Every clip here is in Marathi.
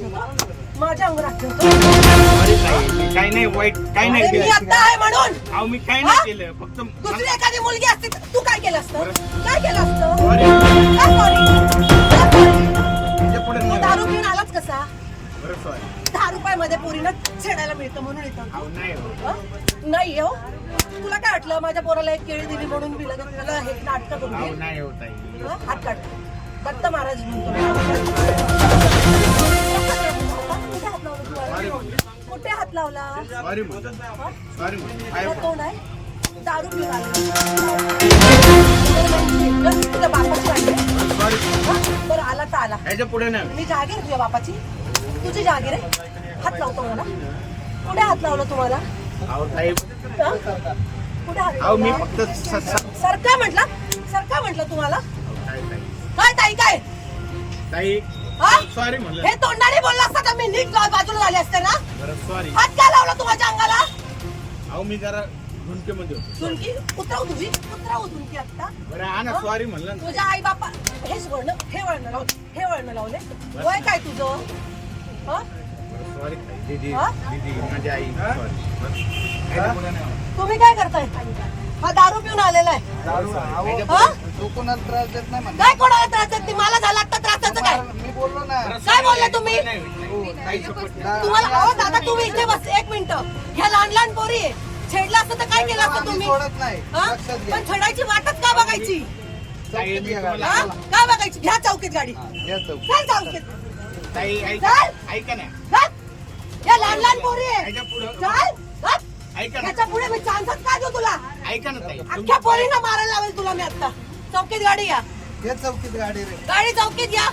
ठेवतो माझ्या अंगावर हात ठेवतो अरे ताई, मी काही नाही वाईट काही नाही अरे मी केलं आता आहे म्हणून अहो मी काही हा? नाही केलं फक्त दुसरी एखादी मुलगी असते तर तू काय केलं असतं काय केलं असतं Sorry. sorry? sorry? पुढे तू नाही दारू पिऊन आलाच कसा बरं सॉरी दहा रुपयामध्ये पोरीनं छेडायला मिळतं म्हणून येतो अहो नाही हो. हं? नाही हो तुला काय वाटलं माझ्या पोराला एक केळी दिली म्हणून मी लगेच त्याला हे नाटक करून अहो? नाही हो ताई हं? हात काढ दत्त महाराज म्हणतो सॉरी काय आहे? दारू पिऊन आला. तुझ्या बापाची वाटते सॉरी हं? बरं आला तर आला. ह्याच्या पुढे नाही. मी जागीर आहे तुझ्या बापाची. तुझी जागीर आहे हात लावतो मला कुठे हात लावला तुम्हाला? अहो ताई. हं? कुठे हात अहो मी लावला? फक्त स- स- सरका म्हटला. सरका म्हटलं तुम्हाला. काय ताई. काय ताई काय? ताई? सॉरी म्हणलं. हे तोंडाने बोलला असता तर मी? नीट बाजूला झाले असते ना? बरं सॉरी हात का लावला तुझ्या अंगाला? अहो मी जरा झुंकेमध्ये होतो. झुणकी? उतरव तुझी उतरव झुणकी आता. बरं हा ना हं? सॉरी म्हणलं ना. तुझ्या आई बापा हेच वळण हे वळण लावले हे वळण लावले वय काय तुझं? हं? सॉरी दीदी हा? दीदी माझी आई. सॉरी. तुम्ही काय करताय? हा दारू पिऊन आलेला आहे. हं? तो कोणाला त्रास देत नाही म्हणते काय कोणाला त्रास देत नाही? मला झाला आता त्रासाचं काय? मी बोललो ना. काय बोलले तुम्ही? करा. तुम्हाला अहो दादा तुम्ही इथे बस एक मिनिट. ह्या लहान लहान पोरी आहे. छेडलं असतं तर काय केलं असतं तुम्ही? सोडत नाही. हं? लक्षात घ्या. पण छेडायची वाटच का बघायची? हं? का बघायची? घ्या चौकीत गाडी. घ्या. चल चौकीत. ताई ऐका चल. ऐका ना. चल. या लहान लहान पोरी आहे. ह्याच्या पुढं. चल चल. ऐका ना. ह्याच्या पुढे मी चान्सच काय देऊ तुला? ऐका ना ताई. अख्ख्या पोरींना मारायला लावेल तुला मी आता चौकीत गाडी या चौकीत गाडी रे. गाडी चौकीत या.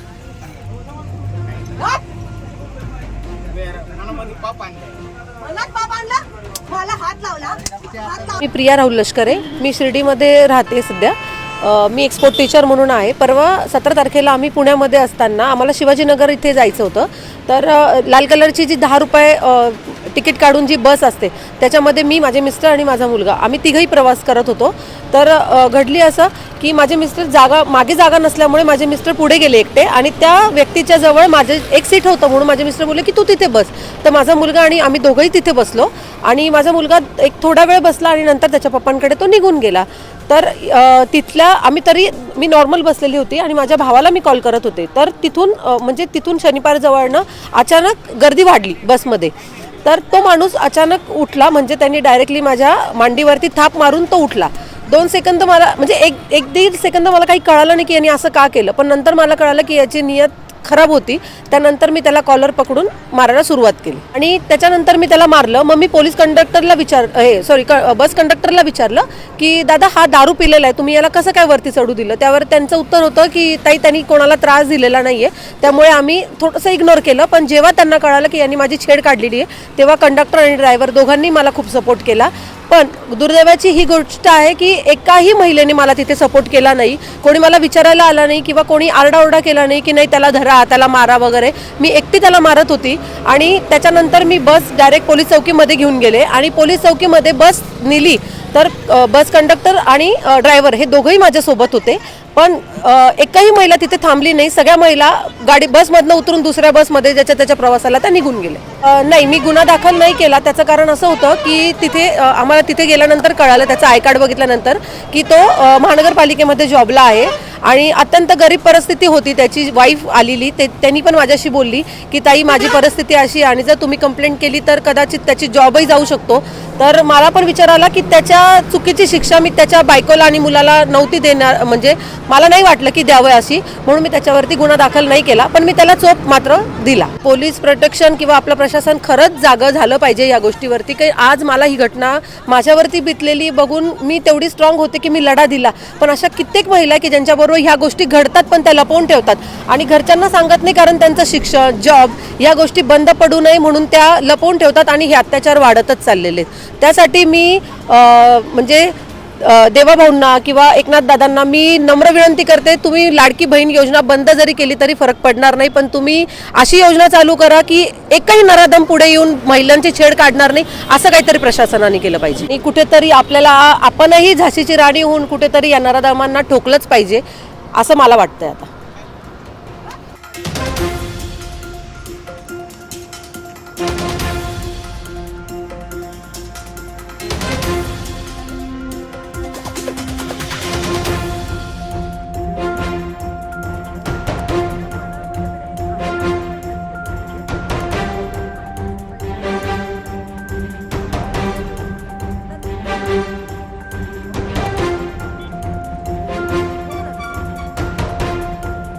मी प्रिया राहुल लष्करे मी शिर्डीमध्ये राहते सध्या. मी एक्सपोर्ट टीचर म्हणून आहे. परवा सतरा तारखेला आम्ही पुण्यामध्ये असताना आम्हाला शिवाजीनगर इथे जायचं होतं. तर लाल कलरची जी दहा रुपये तिकीट काढून जी बस असते त्याच्यामध्ये मी माझे मिस्टर आणि माझा मुलगा आम्ही तिघही प्रवास करत होतो. तर घडली असं की माझे मिस्टर जागा मागे जागा नसल्यामुळे माझे मिस्टर पुढे गेले एकटे आणि त्या व्यक्तीच्या जवळ माझे एक सीट होतं म्हणून माझे मिस्टर बोलले की तू तिथे बस. तर माझा मुलगा आणि आम्ही दोघंही तिथे बसलो आणि माझा मुलगा एक थोडा वेळ बसला आणि नंतर त्याच्या पप्पांकडे तो निघून गेला. तर तिथल्या आम्ही तरी मी नॉर्मल बसलेली होती आणि माझ्या भावाला मी कॉल करत होते. तर तिथून म्हणजे तिथून शनिवार जवळनं अचानक गर्दी वाढली बसमध्ये. तर तो माणूस अचानक उठला म्हणजे त्यांनी डायरेक्टली माझ्या मांडीवरती थाप मारून तो उठला. दोन सेकंद मला म्हणजे एक एक दीड सेकंद मला काही कळालं नाही की यांनी असं का केलं पण नंतर मला कळालं की याची नियत खराब होती त्यानंतर मी त्याला कॉलर पकडून मारायला सुरुवात केली. आणि त्याच्यानंतर मी त्याला मारलं मग मी पोलीस कंडक्टरला विचार हे सॉरी बस कंडक्टरला विचारलं की दादा हा दारू पिलेला आहे तुम्ही याला कसं काय वरती चढू दिलं? त्यावर त्यांचं उत्तर होतं की ताई त्यांनी कोणाला त्रास दिलेला नाही आहे त्यामुळे आम्ही थोडंसं इग्नोर केलं पण जेव्हा त्यांना कळालं की यांनी माझी छेड काढलेली आहे तेव्हा कंडक्टर आणि ड्रायव्हर दोघांनी मला खूप सपोर्ट केला. पण दुर्दैवाची ही गोष्ट आहे की एकाही महिलेने मला तिथे सपोर्ट केला नाही. कोणी मला विचारायला आला नाही किंवा कोणी आरडाओरडा केला नाही की नाही त्याला धरा त्याला मारा वगैरे. मी एकटी त्याला मारत होती आणि त्याच्यानंतर मी बस डायरेक्ट पोलीस चौकीमध्ये घेऊन गेले आणि पोलीस चौकीमध्ये बस नेली. तर बस कंडक्टर आणि ड्रायव्हर हे दोघंही माझ्यासोबत होते. पण एकही महिला तिथे थांबली नाही. सगळ्या महिला गाडी बसमधनं उतरून दुसऱ्या बसमध्ये ज्याच्या त्याच्या प्रवासाला त्या निघून गेले नाही मी गुन्हा दाखल नाही केला. त्याचं कारण असं होतं की तिथे आम्हाला तिथे गेल्यानंतर कळालं त्याचं आय कार्ड बघितल्यानंतर की तो महानगरपालिकेमध्ये जॉबला आहे. आणि अत्यंत गरीब परिस्थिती होती त्याची वाईफ आलेली ते त्यांनी पण माझ्याशी बोलली की ताई माझी परिस्थिती अशी आणि जर तुम्ही कंप्लेंट केली तर कदाचित त्याची जॉबही जाऊ शकतो. तर मला पण विचार आला की त्याच्या चुकीची शिक्षा मी त्याच्या बायकोला आणि मुलाला नव्हती देणार म्हणजे मला नाही वाटलं की द्यावं अशी म्हणून मी त्याच्यावरती गुन्हा दाखल नाही केला पण मी त्याला चोप मात्र दिला. पोलीस प्रोटेक्शन किंवा आपलं प्रशासन खरंच जागं झालं पाहिजे या गोष्टीवरती काही आज मला ही घटना माझ्यावरती बितलेली बघून मी तेवढी स्ट्रॉंग होते की मी लढा दिला. पण अशा कित्येक महिला की ज्यांच्याबरोबर ह्या गोष्टी घडतात पण त्या लपवून ठेवतात. आणि घरच्यांना सांगत नाही कारण त्यांचं शिक्षण जॉब या गोष्टी बंद पडू नये म्हणून त्या लपवून ठेवतात आणि हे अत्याचार वाढतच चाललेले आहेत. त्यासाठी मी म्हणजे देवाभाऊंना किंवा एकनाथ दादांना मी नम्र विनंती करते तुम्ही लाडकी बहीण योजना बंद जरी केली तरी फरक पडणार नाही पण तुम्ही अशी योजना चालू करा की एकही नराधम पुढे येऊन महिलांची छेड काढणार नाही असं काहीतरी प्रशासनाने केलं पाहिजे. कुठेतरी आपल्याला आपणही झाशीची राणी होऊन कुठेतरी या नराधमांना ठोकलंच पाहिजे असं मला वाटतंय आता.